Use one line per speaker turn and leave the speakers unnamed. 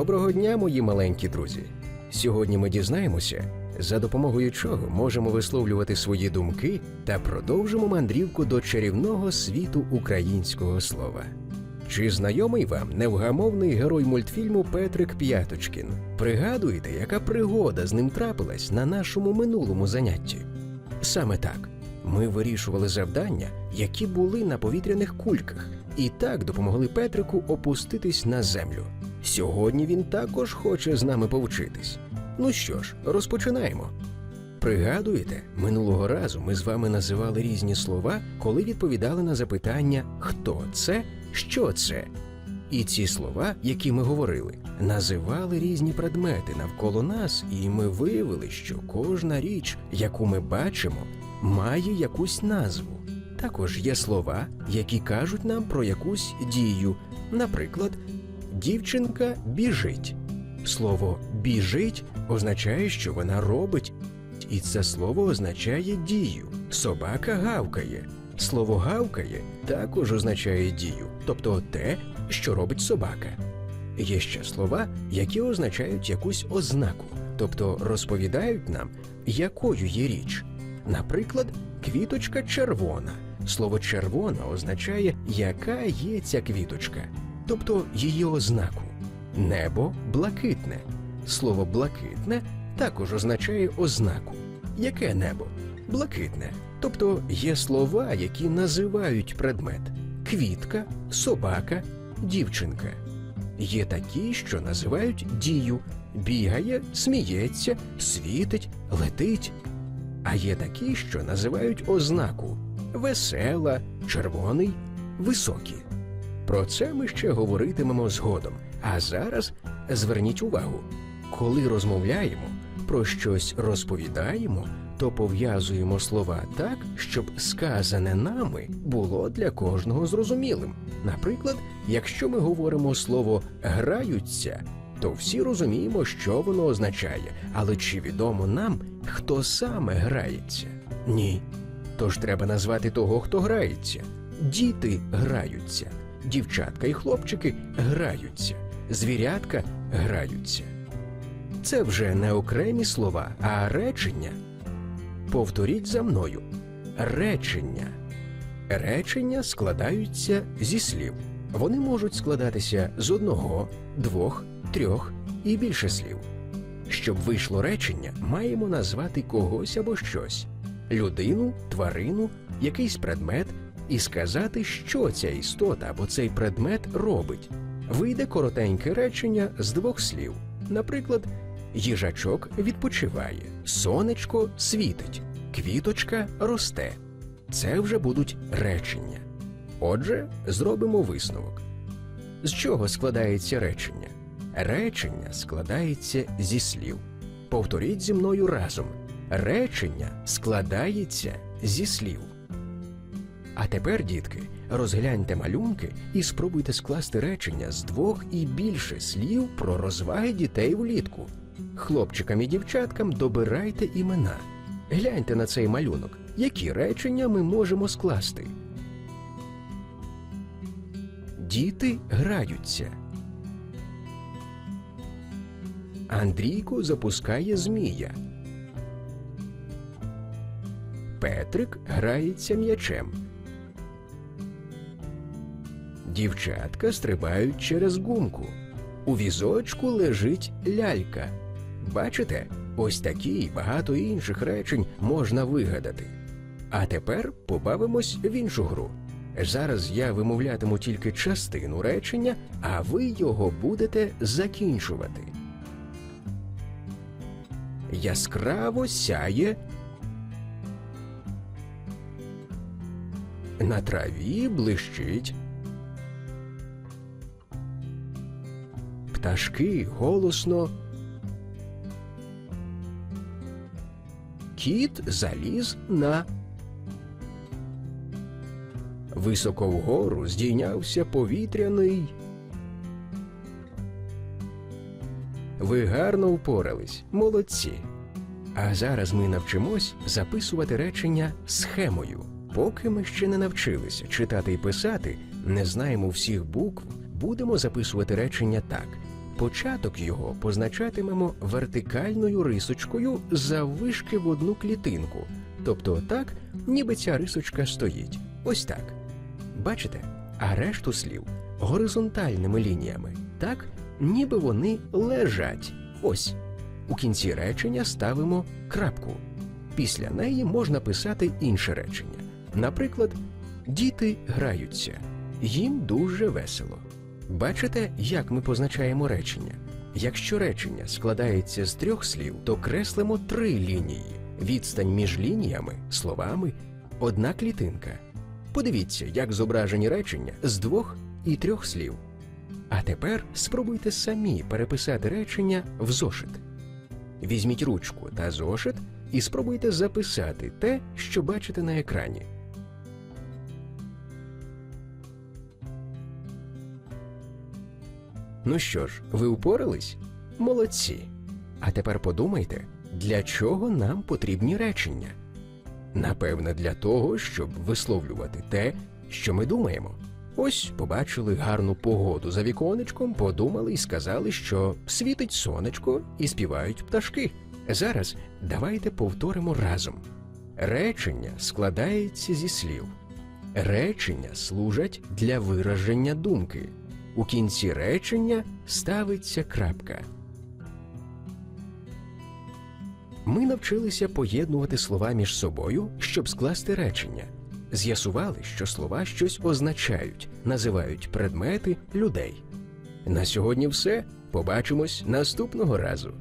Доброго дня, мої маленькі друзі. Сьогодні ми дізнаємося, за допомогою чого можемо висловлювати свої думки та продовжимо мандрівку до чарівного світу українського слова. Чи знайомий вам невгамовний герой мультфільму Петрик П'яточкін? Пригадуєте, яка пригода з ним трапилась на нашому минулому занятті? Саме так. Ми вирішували завдання, які були на повітряних кульках, і так допомогли Петрику опуститись на землю. Сьогодні він також хоче з нами повчитись. Ну що ж, розпочинаємо. Пригадуєте, минулого разу ми з вами називали різні слова, коли відповідали на запитання хто це, що це. І ці слова, які ми говорили, називали різні предмети навколо нас, і ми виявили, що кожна річ, яку ми бачимо, має якусь назву. Також є слова, які кажуть нам про якусь дію. Наприклад, дівчинка біжить. Слово біжить означає, що вона робить, і це слово означає дію. Собака гавкає. Слово гавкає також означає дію, тобто те, що робить собака. Є ще слова, які означають якусь ознаку, тобто розповідають нам, якою є річ. Наприклад, квіточка червона. Слово червона означає, яка є ця квіточка, тобто її ознаку. Небо блакитне. Слово блакитне також означає ознаку. Яке небо? Блакитне. Тобто є слова, які називають предмет: квітка, собака, дівчинка. Є такі, що називають дію, бігає, сміється, світить, летить. А є такі, що називають ознаку весела, червоний, високі. Про це ми ще говоритимемо згодом. А зараз зверніть увагу, коли розмовляємо, про щось розповідаємо, то пов'язуємо слова так, щоб сказане нами було для кожного зрозумілим. Наприклад, якщо ми говоримо слово граються, то всі розуміємо, що воно означає, але чи відомо нам, хто саме грається? Ні. Тож треба назвати того, хто грається. Діти граються, дівчатка і хлопчики граються, звірятка граються. Це вже не окремі слова, а речення. Повторіть за мною. Речення. Речення складаються зі слів. Вони можуть складатися з одного, двох, трьох і більше слів. Щоб вийшло речення, маємо назвати когось або щось людину, тварину, якийсь предмет і сказати, що ця істота або цей предмет робить. Вийде коротеньке речення з двох слів. Наприклад, їжачок відпочиває, сонечко світить, квіточка росте. Це вже будуть речення. Отже, зробимо висновок. З чого складається речення? Речення складається зі слів. Повторіть зі мною разом. Речення складається зі слів. А тепер, дітки, розгляньте малюнки і спробуйте скласти речення з двох і більше слів про розваги дітей влітку. Хлопчикам і дівчаткам добирайте імена. Гляньте на цей малюнок, які речення ми можемо скласти. Діти граються. Андрійко запускає змія. Петрик грається м'ячем. Дівчатка стрибають через гумку. У візочку лежить лялька. Бачите, ось такі й багато інших речень можна вигадати. А тепер побавимось в іншу гру. Зараз я вимовлятиму тільки частину речення, а ви його будете закінчувати. Яскраво сяє. На траві блищить. Пташки голосно. Кіт заліз на. Високо вгору здійнявся повітряний. Ви гарно впорались, молодці. А зараз ми навчимось записувати речення схемою. Поки ми ще не навчилися читати і писати, не знаємо всіх букв, будемо записувати речення так. початок його позначатимемо вертикальною рисочкою заввишки в одну клітинку, тобто так, ніби ця рисочка стоїть. Ось так. Бачите? А решту слів горизонтальними лініями, так, ніби вони лежать. Ось. У кінці речення ставимо крапку. Після неї можна писати інше речення. Наприклад, діти граються, їм дуже весело. Бачите, як ми позначаємо речення? Якщо речення складається з трьох слів, то креслимо три лінії. Відстань між лініями, словами одна клітинка. Подивіться, як зображені речення з двох і трьох слів. А тепер спробуйте самі переписати речення в зошит. Візьміть ручку та зошит і спробуйте записати те, що бачите на екрані. Ну що ж, ви упорались? Молодці. А тепер подумайте, для чого нам потрібні речення? Напевне, для того, щоб висловлювати те, що ми думаємо. Ось побачили гарну погоду за віконечком, подумали і сказали, що світить сонечко і співають пташки. Зараз давайте повторимо разом. Речення складається зі слів. Речення служать для вираження думки. У кінці речення ставиться крапка. Ми навчилися поєднувати слова між собою, щоб скласти речення. З'ясували, що слова щось означають, називають предмети людей. На сьогодні все. Побачимось наступного разу.